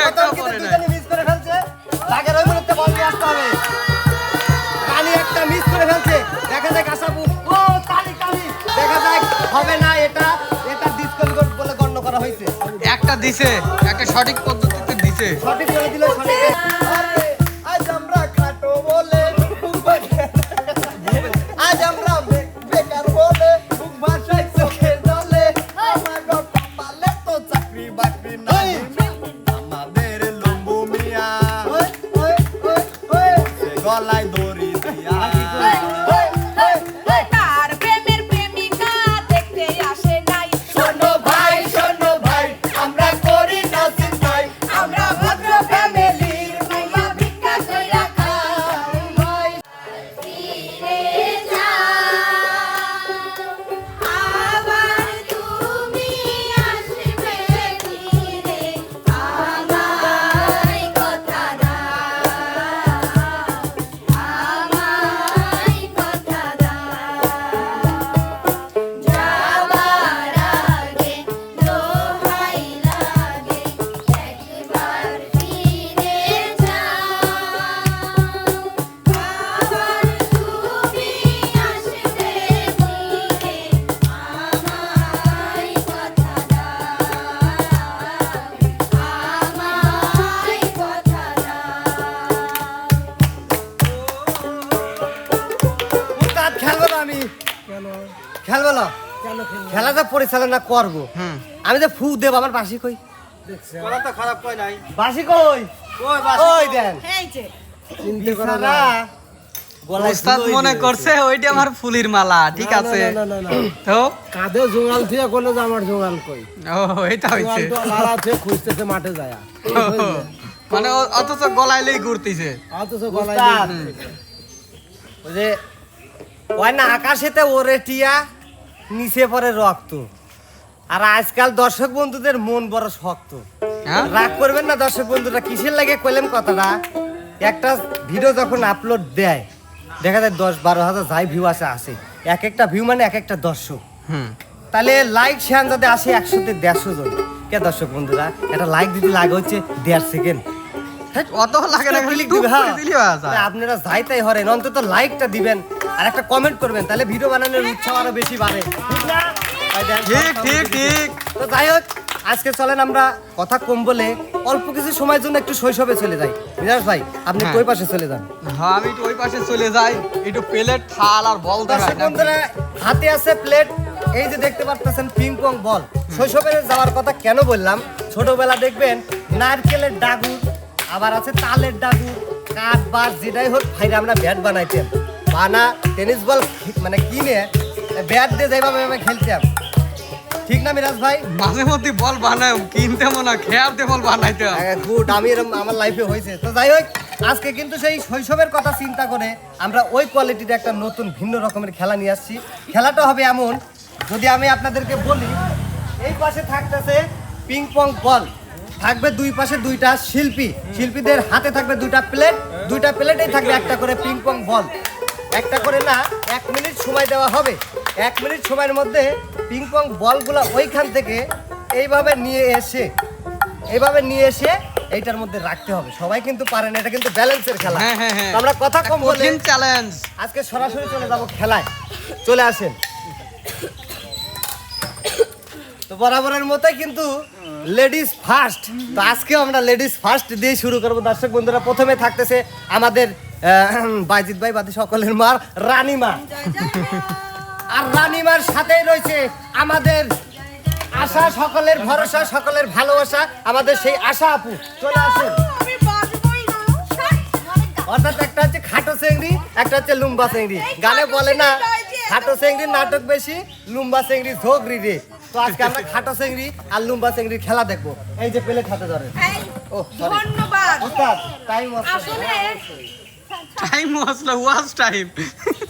একটা করে করে করা দিছে একটা সঠিক পদ্ধতিতে দিছে। সঠিক বলে দিল সঠিক। গলায় দড়ি করব। আমি ফু দেব আমার বাসি কই? তো খারাপ কই নাই। বাসি কই? কই দেন? চিনতে করো না। ওস্তাদ মনে করছে ওইটা আমার ফুলির মালা ঠিক আছে? না না না তো? কাঁধে জোগাল থেকে করলে যে আমার জোগাল কই। ও এটা হইছে। লালা থেকে খুঁজতেছে মাঠে যায়। মানে ও- অথচ ঘুরতিছে। গলায় ওই যে ওই না আকাশেতে ওরে টিয়া নিচে পড়ে রক্ত। আর আজকাল দর্শক বন্ধুদের মন বড় শক্ত। হ্যাঁ? রাগ করবেন না দর্শক বন্ধুরা কিসের লাগে কইলাম কথাটা? একটা ভিডিও যখন আপলোড দেয় দেখা যায় দশ বারো হাজার যাই ভিউ আসে আসে। এক একটা ভিউ মানে এক একটা দর্শক। হুম। তাহলে লাইক শেয়ার যাতে আসে একশোতে দেড়শো জন। কে দর্শক বন্ধুরা একটা লাইক দিতে লাগে হচ্ছে দেড় সেকেন্ড অত লাগে না হ্যাঁ। হয়ে আপনারা যাইতাই হরেন অন্তত লাইকটা দিবেন আর একটা কমেন্ট করবেন তাহলে ভিডিও বানানোর উৎসাহ আরও বেশি বাড়ে। ঠিক ঠিক ঠিক। তো যাই হোক আজকে চলেন আমরা কথা কম বলে অল্প কিছু সময়ের জন্য একটু শৈশবে চলে যাই। মিরাজ ভাই আপনি হ্যাঁ। কই পাশে চলে যান। হ্যাঁ আমি একটু ওই পাশে চলে যাই। একটু প্লেট থাল আর বল বন্ধুরা হাতে আছে প্লেট এই যে দেখতে পারতেছেন পিং পং বল শৈশবে যাওয়ার কথা কেন বললাম? ছোটবেলা দেখবেন নারকেলের ডাগুর আবার আছে তালের ডাগুর কাঠ বার যেটাই হোক ভাইরা আমরা ব্যাট বানাইতাম। বানা টেনিস বল মানে কিনে ব্যাট দিয়ে যেভাবে আমি খেলতাম। ঠিক না মিরাজ ভাই? মাঝে মধ্যে বল বানাই কিনতে মনে খেয়াতে বল বানাইতে হয়। গুড আমি এরকম আমার লাইফে হয়েছে তো যাই হোক আজকে কিন্তু সেই শৈশবের কথা চিন্তা করে আমরা ওই কোয়ালিটির একটা নতুন ভিন্ন রকমের খেলা নিয়ে আসছি। খেলাটা হবে এমন যদি আমি আপনাদেরকে বলি এই পাশে থাকতেছে পিং পং বল থাকবে দুই পাশে দুইটা শিল্পী। শিল্পীদের হাতে থাকবে দুইটা প্লেট দুইটা প্লেটেই থাকবে একটা করে পিং পং বল একটা করে না এক মিনিট সময় দেওয়া হবে। এক মিনিট সময়ের মধ্যে পিং পং বলগুলো ওইখান থেকে এইভাবে নিয়ে এসে এইভাবে নিয়ে এসে এইটার মধ্যে রাখতে হবে। সবাই কিন্তু পারে না এটা কিন্তু ব্যালেন্সের খেলা। হ্যাঁ, হ্যাঁ, হ্যাঁ। আমরা কথা কম বলে চ্যালেঞ্জ আজকে সরাসরি চলে যাব খেলায়। চলে আসেন। তো বরাবরের মতোই কিন্তু লেডিস ফার্স্ট তো আজকে আমরা লেডিস ফার্স্ট দিয়ে শুরু করব। দর্শক বন্ধুরা প্রথমে থাকতেছে আমাদের বাইজিৎ ভাই বাদে সকলের মার রানীমা। আর রানীমার সাথেই রয়েছে আমাদের আশা সকলের ভরসা সকলের ভালোবাসা আমাদের সেই আশা আপু। চলে আসুন। অর্থাৎ একটা হচ্ছে খাটো চেংড়ি একটা হচ্ছে লুম্বা চেংড়ি। গানে বলে না খাটো চেংড়ির নাটক বেশি লুম্বা চেংড়ি ঝোগরি রে। তো আজকে আমরা খাটো চেংড়ি আর লুম্বা চেংড়ির খেলা দেখব। এই যে পেলে খাতে ধরে ও ধন্যবাদ। টাইম আসলে টাইম আসলে ওয়াজ টাইম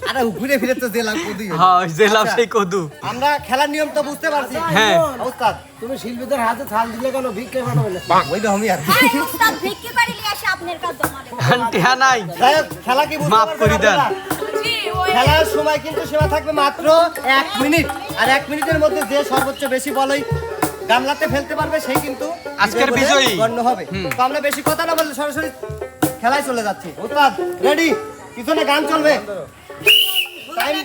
আরে ঘুরে ফিরে তো জেলা কদি। হ্যাঁ জেলাম আচ্ছা। সেই কদু। আমরা খেলার নিয়ম তো বুঝতে পারছি। হ্যাঁ। ওস্তাদ তুমি শিল্পীদের হাতে থাল দিলে কেন ভিক্ষে কেন বলে ওই তো আমি আর উস্তাদ ভিক্ষে বাড়ি নিয়ে আসে আপনার কাছে আমাদের টেহা নাই। খেলা কি বুঝতে মাফ করে দেন। খেলার সময় কিন্তু সেবা থাকবে মাত্র এক মিনিট। আর এক মিনিটের মধ্যে যে সর্বোচ্চ বেশি বলই গামলাতে ফেলতে পারবে সেই কিন্তু আজকের বলে বিজয়ী। গণ্য হবে। তো আমরা বেশি কথা না বললে সরাসরি খেলায় চলে যাচ্ছে। উস্তাদ রেডি পিছনে গান চলবে। টাইম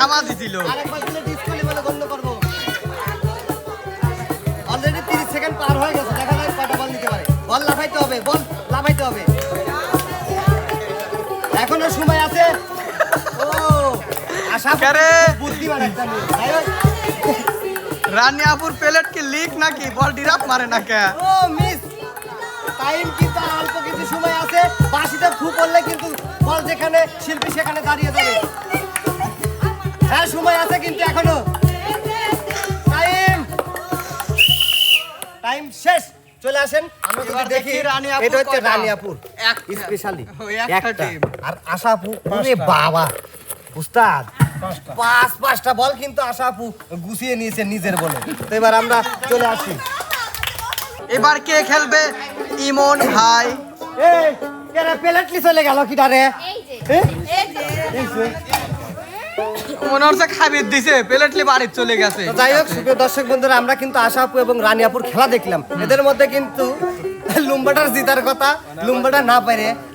থামা দিছিল আরেকবার দিলে ডিসকালি বলে গণ্য করব। অলরেডি তিরিশ সেকেন্ড পার হয়ে গেছে দেখা যাক কয়টা বল নিতে পারে। বল লাফাইতে হবে বল লাফাইতে হবে। এখনও সময় আছে? ও আশা কারে? বুদ্ধিমান একটা মেয়ে রানিয়াপুর প্লেট কি লিক নাকি? বল ডিরাপ মারে না কে? ও মিস টাইম কিন্তু অল্প কিছু সময় আছে। বাসিতে ফু করলে কিন্তু বল যেখানে শিল্পী সেখানে দাঁড়িয়ে যাবে। হ্যাঁ সময় আছে কিন্তু এখনও। টাইম টাইম শেষ। চলে আসেন আমরা যদি দেখি। রানিয়াপুর এটা হচ্ছে রানিয়াপুর স্পেশালি একটা। team। আর আশাপু ওরে বাবা। উস্তাদ পাঁচ পাঁচটা বল কিন্তু আশাপু গুছিয়ে নিয়েছে নিজের বলে। তো এবার আমরা চলে আসি। এবার কে খেলবে? ইমন ভাই। এই এরা পেলেটলি চলে গেল কি ডারে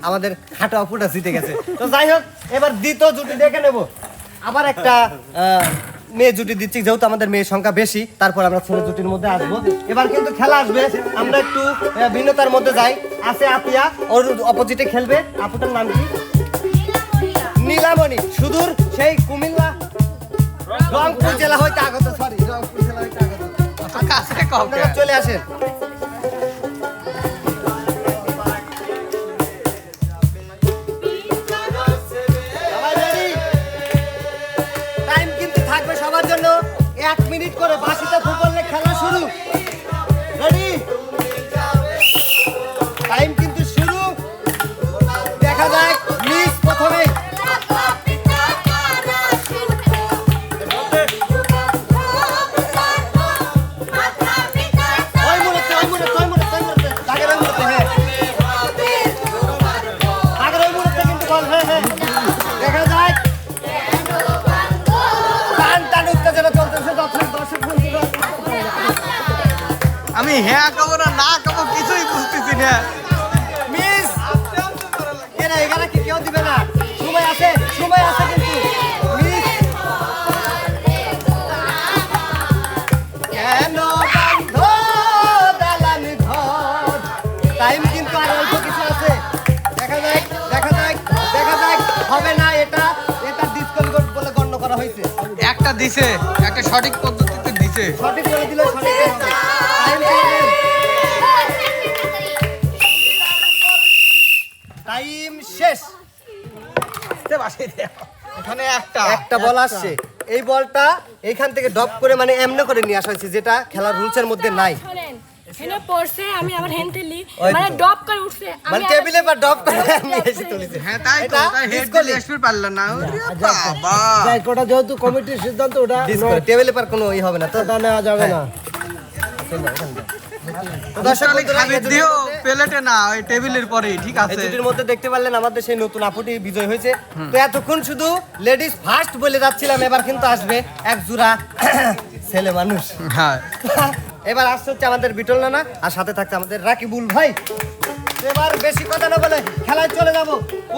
আমাদের জিতে গেছে। তো যাই হোক, এবার দ্বিতীয় জুটি দেখে নেব। আবার একটা মেয়ে জুটি দিচ্ছি, যেহেতু আমাদের মেয়ের সংখ্যা বেশি, তারপর আমরা ছেলে জুটির মধ্যে আসব। এবার কিন্তু খেলা আসবে, আমরা একটু ভিন্নতার মধ্যে যাই। আছে আপিয়া ওর অপোজিটে খেলবে। আপুটার নাম কি? নীলামণি সুদূর সেই কুমিল্লা। রংপুর জেলা হইতে আগত সরি রংপুর জেলা হইতে আগত। আপনারা চলে আসেন। কিন্তু থাকবে সবার জন্য। এক মিনিট করে হ্যাঁ হ্যাঁ দেখা টান টান উত্তেজনা চলতেছে দর্শক দর্শক বন্ধুরা। আমি হ্যাঁ কব না না কব কিছুই বুঝতেছি না। মিস এখানে কি কেউ দিবে না? সময় আছে সময় আছে দিছে একটা সঠিক পদ্ধতিতে দিছে। সঠিক করে দিলে টাইম শেষ। এখানে একটা। একটা বল আসছে। এই বলটা এইখান থেকে ডপ করে মানে এমনে করে নিয়ে আসা হয়েছে যেটা খেলার রুলসের মধ্যে নাই। হেনে পড়ছে আমি আবার হেন তেলি মানে ডপ করে উঠছে। মানে টেবিলে বা ডপ করে নিয়ে এসে তুলেছে হ্যাঁ তাই তো তাই হেড disquali- এসপি পারল না। ওরে বাবা। যাই ওটা যেহেতু কমিটির সিদ্ধান্ত ওটা টেবিলে পার কোনো ই হবে না তো। ওটা নেওয়া যাবে না। তো দর্শক তাহলে বন্ধুরা, খাবির এই দিও জুটির মধ্যে- প্লেটে না ওই টেবিলের পরেই ঠিক আছে। জুটির মধ্যে দেখতে পারলেন আমাদের সেই নতুন আপুটি বিজয় হয়েছে। তো এতক্ষণ শুধু লেডিস ফার্স্ট বলে যাচ্ছিলাম এবার কিন্তু আসবে এক জোড়া ছেলে মানুষ। হ্যাঁ এবার আসছে হচ্ছে আমাদের বিটল নানা আর সাথে থাকছে আমাদের রাকিবুল ভাই। এবার বেশি কথা না বলে খেলায় চলে যাব।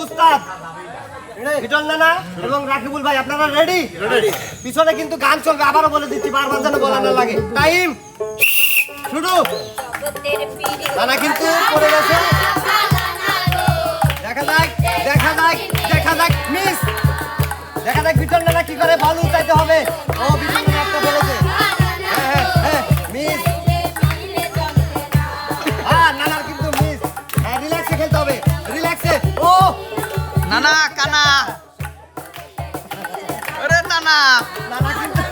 উস্তাদ বিটল নানা এবং রাকিবুল ভাই আপনারা রেডি পিছনে কিন্তু গান চলবে আবারও বলে দিচ্ছি বারবার যেন বলা না লাগে। টাইম। শুরু। নানা কিন্তু পড়ে গেছে। দেখা যাক দেখা যাক দেখা যাক মিস দেখা যাক বিটল নানা কি করে বল উঠাইতে হবে। ও বিটল নানা একটা বলেছে। নানা কানা। ওরে নানা। নানা কিন্তু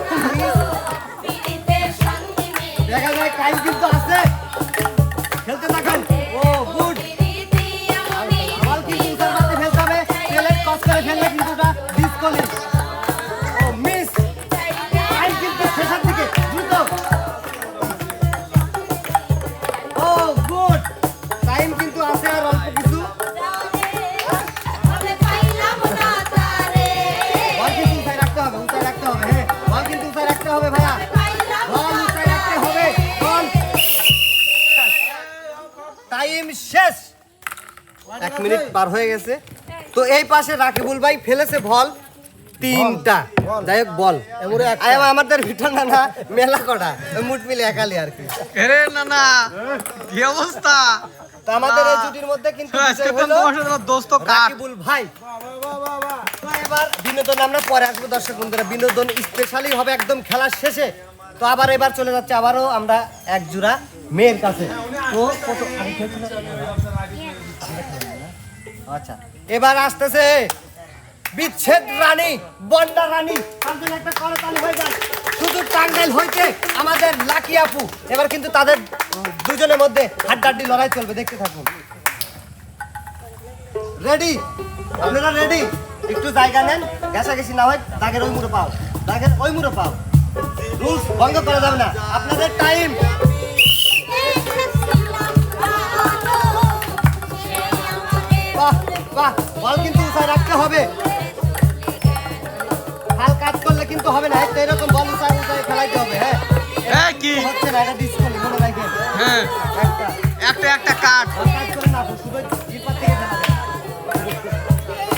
দেখা যায় কাজ কিন্তু আছে। শেষ। এক মিনিট পার হয়ে গেছে। তো এই পাশে রাকিবুল ভাই ফেলেছে বল। তিনটা। যাই হোক বল। আমাদের ভিতর না না মেলা কটা। মুঠ মিলে একালি আর কি। এরে না না কি অবস্থা? আমাদের এই জুটির মধ্যে কিন্তু দোস্ত ভাই। এবার বিনোদন আমরা পরে আসব দর্শক বন্ধুরা। বিনোদন স্পেশালি হবে একদম খেলার শেষে। তো আবার এবার চলে যাচ্ছে আবারও আমরা এক জোড়া মেয়ের কাছে। তো আচ্ছা এবার আসতেছে বিচ্ছেদ রানী বন্ডা রানী। তাদের একটা করতালি হয়ে যায়। শুধু টাঙ্গাইল হইতে আমাদের লাকি আপু। এবার কিন্তু তাদের দুজনের মধ্যে হাড্ডাড্ডি লড়াই চলবে, দেখতে থাকুন। রেডি? আপনারা রেডি? একটু জায়গা নেন। ঘেঁষাঘেঁষি না হয় দাগের ওই মুড়ো পাও। দাগের ওই মুড়ো পাও। রুলস ভঙ্গ করা যাবে না। আপনাদের টাইম বাহ বাহ বল কিন্তু উঠায় রাখতে হবে। হাল কাজ করলে কিন্তু হবে না এরকম বল উঠায় উঠায় খেলাইতে হবে হ্যাঁ? কি? হচ্ছে না এটা মনে হ্যাঁ। একটা। একটা একটা কাট। কাজ করে না শুধু জিপার থেকে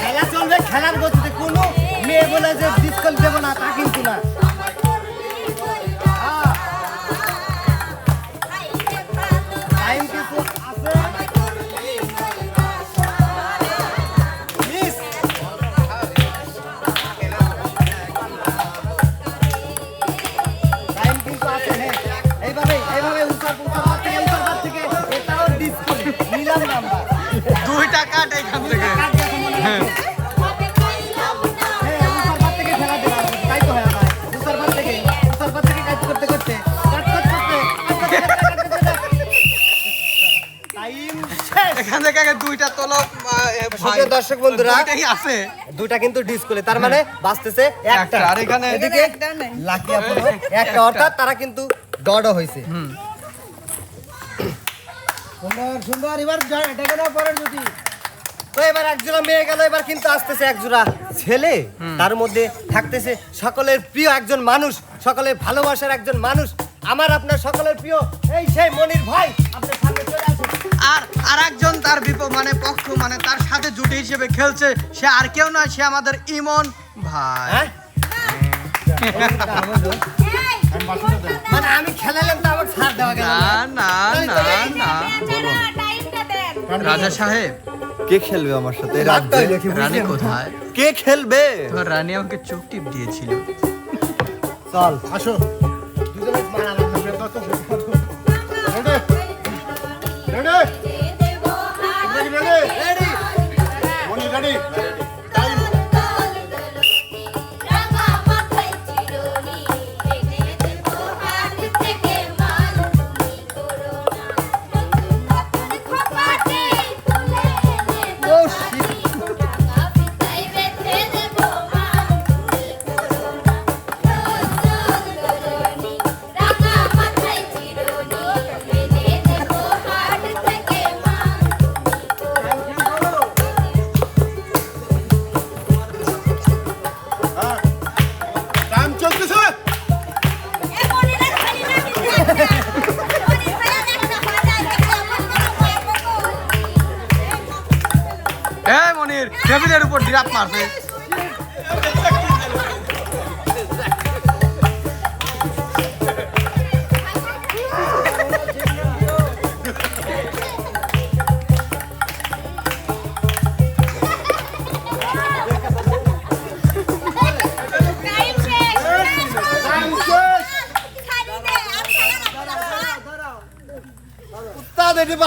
খেলা চলবে খেলার গতিতে কোনো মেয়ে বলে যে ডিসকাল দেবো না তা কিন্তু না। থেকে দুইটা তোলো আহ, এ, ভাই। সুপ্রিয় দর্শক বন্ধুরা আছে। দুটা কিন্তু ডিসপ্লে তার মানে বাঁচতেছে একটা। একটা, আর এখানে- এদিকে লাকি আপলো একটা অর্থাৎ তারা কিন্তু ডডও হয়েছে। সুন্দর সুন্দর এবার ডেকে দাও পরের যদি তো এবার এক মেয়ে গেল এবার কিন্তু আসতেছে এক ছেলে। তার মধ্যে থাকতেছে সকলের প্রিয় একজন মানুষ সকলের ভালোবাসার একজন মানুষ। আমার আপনার সকলের প্রিয় এই সেই মনির ভাই আসুন আর আর একজন তার বিপ মানে পক্ষ মানে তার সাথে জুটি হিসেবে খেলছে সে আর কেউ নয় সে আমাদের ইমন ভাই। হ্যাঁ? মানে আমি খেলালাম তো আমার ছাড় দেওয়া গেল। না না। না না। না রাজা সাহেব কে খেলবে আমার সাথে? রানী কোথায়? কে খেলবে? তোমার রানী আমাকে চোখ টিপ দিয়েছিল। চল। আসো। দুজনে মারামারি রেডি। Hey! hey.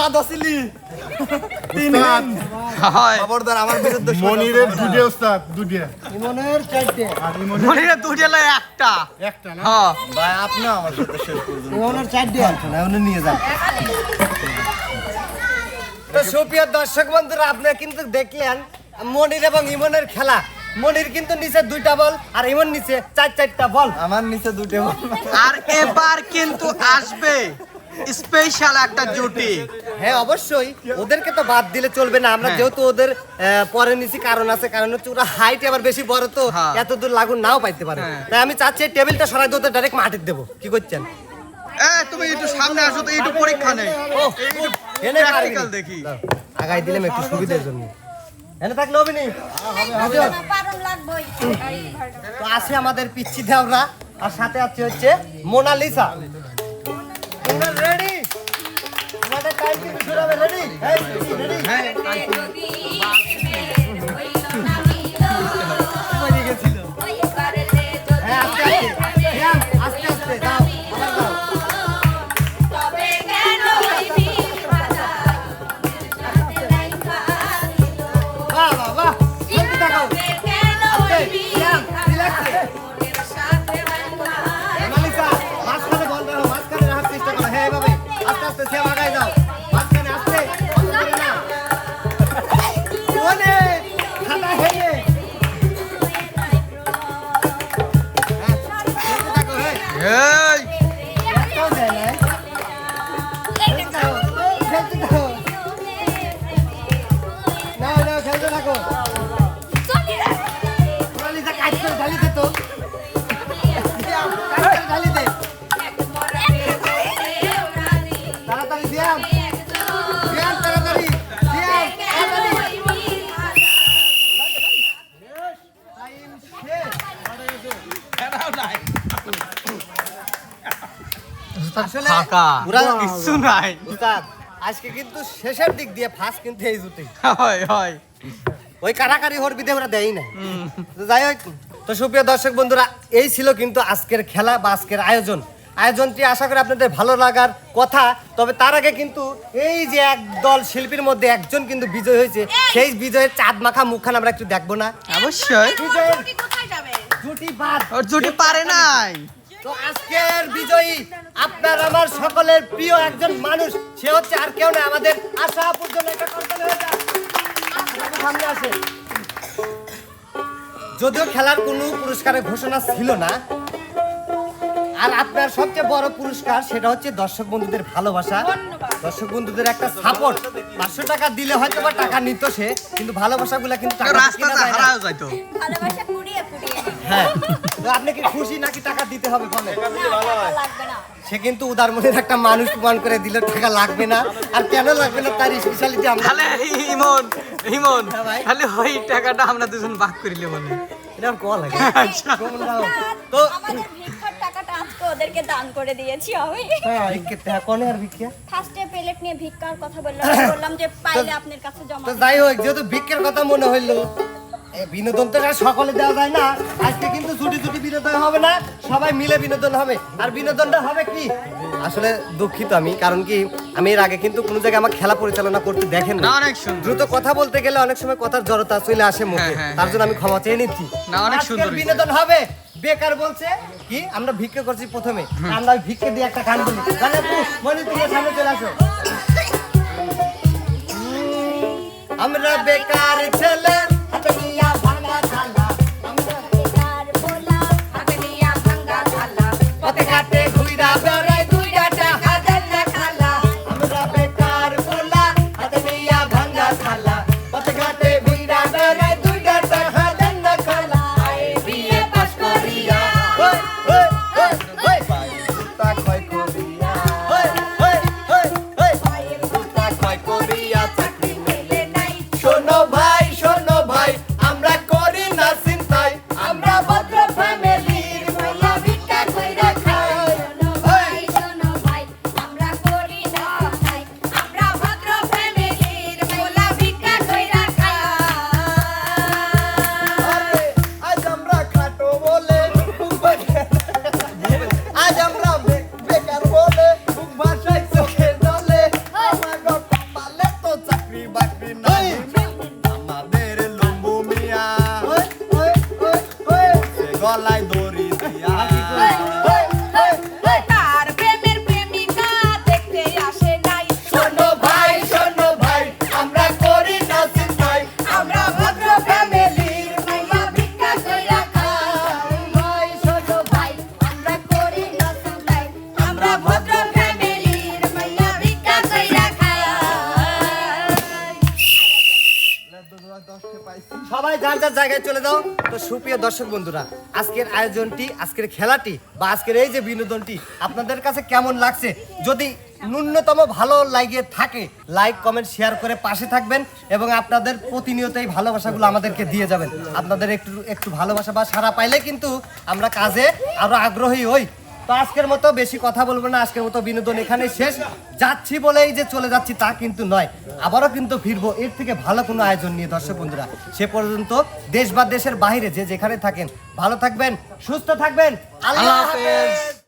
উস্তাদ। এটি বাদ আসিলি খবরদার আমার বিরুদ্ধে মনিরের দুটে উস্তাদ দুটে ইমনের চারটে। আর ইমনের মনিরে দুটে লয় একটা। একটা না? হ্যাঁ। ভাই আপনি আমার সাথে শেষ করবেন। ইমনের চারটে। না, উনি নিয়ে যান। তো সুপ্রিয় দর্শক বন্ধুরা আপনারা কিন্তু দেখলেন মনির এবং ইমনের খেলা। মনির কিন্তু নিচে দুইটা বল আর ইমন নিচে চার চারটা বল। আমার নিচে দুটো আর এবার কিন্তু আসবে। স্পেশাল একটা জুটি। হ্যাঁ অবশ্যই। ওদেরকে তো বাদ দিলে চলবে না। আমরা হ্যাঁ। যেহেতু ওদের পরে নিছি কারণ আছে কারণ হচ্ছে ওরা হাইট আবার বেশি বড় তো হ্যাঁ। এত দূর লাগুন নাও পাইতে পারে। হ্যাঁ। তাই আমি চাচ্ছি টেবিলটা সরাই দিতে ডাইরেক্ট মাটির দেবো। কি করছেন? তুমি একটু সামনে আসো তো একটু পরীক্ষা নেই। এনে প্র্যাকটিক্যাল দেখি। আগাই দিলাম একটু সুবিধার জন্য। এনে থাকলে হবে নি? তো আছে আমাদের পিচ্ছি দেওরা আর সাথে আছে হচ্ছে মোনালিসা। Ready ready Yeah. ফাঁকা পুরা- কিছু নাই। উস্তাদ, আজকে কিন্তু শেষের দিক দিয়ে ফার্স্ট কিন্তু এই জুটি। হয় হয়। ওই কারাকারি হর বিদে ওরা দেয় না তো যাই হোক তো সুপ্রিয় দর্শক বন্ধুরা এই ছিল কিন্তু আজকের খেলা বা আজকের আয়োজন। আয়োজনটি আশা করি আপনাদের ভালো লাগার কথা তবে তার আগে কিন্তু এই যে এক দল শিল্পীর মধ্যে একজন কিন্তু বিজয় হয়েছে সেই বিজয়ের চাঁদ মাখা মুখখান আমরা একটু দেখব না। অবশ্যই। বিজয়ের কোথায় যাবে? জুটি বাদ। ওর জুটি পারে নাই। তো আজকের বিজয়ী আপনার আমার সকলের প্রিয় একজন মানুষ সে হচ্ছে আর কেউ না আমাদের আশা পর্যন্ত একটা হয়ে যাক। সামনে আসে। যদিও খেলার কোনো পুরস্কারের ঘোষণা ছিল না আর আপনার সবচেয়ে বড় পুরস্কার সেটা হচ্ছে দর্শক বন্ধুদের ভালোবাসা। দর্শক বন্ধুদের একটা সাপোর্ট পাঁচশো টাকা দিলে হয়তো বা টাকা নিত সে কিন্তু ভালোবাসাগুলো কিন্তু টাকা যায় না। যাইতো। ভালোবাসা হ্যাঁ। আপনি কি খুশি নাকি টাকা দিতে হবে বলে সে কিন্তু উদার মনের একটা মানুষ প্রমাণ করে দিলে টাকা লাগবে না। আর কেন লাগবে না? তার স্পেশালিটি আমরা তাহলে ইমন ইমন তাহলে ওই টাকাটা আমরা দুজন ভাগ করিলে বলে এটা কল লাগে? তো আমাদের ভিক্ষার টাকাটা আজকে ওদেরকে দান করে দিয়েছি আমি। ভিক্ষে টাকা কনে আর ভিক্ষে? ফার্স্টে প্লেট নিয়ে ভিক্ষার কথা বললাম। বললাম যে পাইলে আপনার কাছে জমা তো যাই হোক যেহেতু ভিক্ষের কথা মনে হইল বিনোদন তো সকলে দেওয়া যায় না। আজকে কিন্তু ছুটি ছুটি বিনোদন হবে না সবাই মিলে বিনোদন হবে। আর বিনোদনটা হবে কি? আসলে দুঃখিত আমি কারণ কি আমি এর আগে কিন্তু কোনো জায়গায় আমার খেলা পরিচালনা করতে দেখেন না অনেক সুন্দর। দ্রুত কথা বলতে গেলে অনেক সময় কথার জড়তা চলে আসে মুখে। হ্যাঁ, হ্যাঁ, তার জন্য আমি ক্ষমা চেয়ে নিচ্ছি। না, অনেক সুন্দর বিনোদন হবে। বেকার বলছে কি আমরা ভিক্ষা করছি প্রথমে। আমরা ভিক্ষে দিয়ে একটা গান বলি। গান মনি তুমি সামনে চলে আসো। আমরা বেকার ছেলে হাতে যার যার জায়গায় চলে যাও। তো সুপ্রিয় দর্শক বন্ধুরা, আজকের আয়োজনটি, আজকের খেলাটি বা আজকের এই যে বিনোদনটি আপনাদের কাছে কেমন লাগছে? যদি ন্যূনতম ভালো লাগিয়ে থাকে লাইক কমেন্ট শেয়ার করে পাশে থাকবেন এবং আপনাদের প্রতিনিয়ত এই ভালোবাসাগুলো আমাদেরকে দিয়ে যাবেন। আপনাদের একটু একটু ভালোবাসা বা সারা পাইলে কিন্তু আমরা কাজে আরও আগ্রহী হই। তো আজকের মতো বেশি কথা বলব না আজকের মতো বিনোদন এখানে শেষ। যাচ্ছি বলেই যে চলে যাচ্ছি তা কিন্তু নয়। আবারও কিন্তু ফিরবো এর থেকে ভালো কোনো আয়োজন নিয়ে দর্শক বন্ধুরা। সে পর্যন্ত দেশ বা দেশের বাইরে যে যেখানে থাকেন ভালো থাকবেন সুস্থ থাকবেন। আল্লাহ হাফেজ।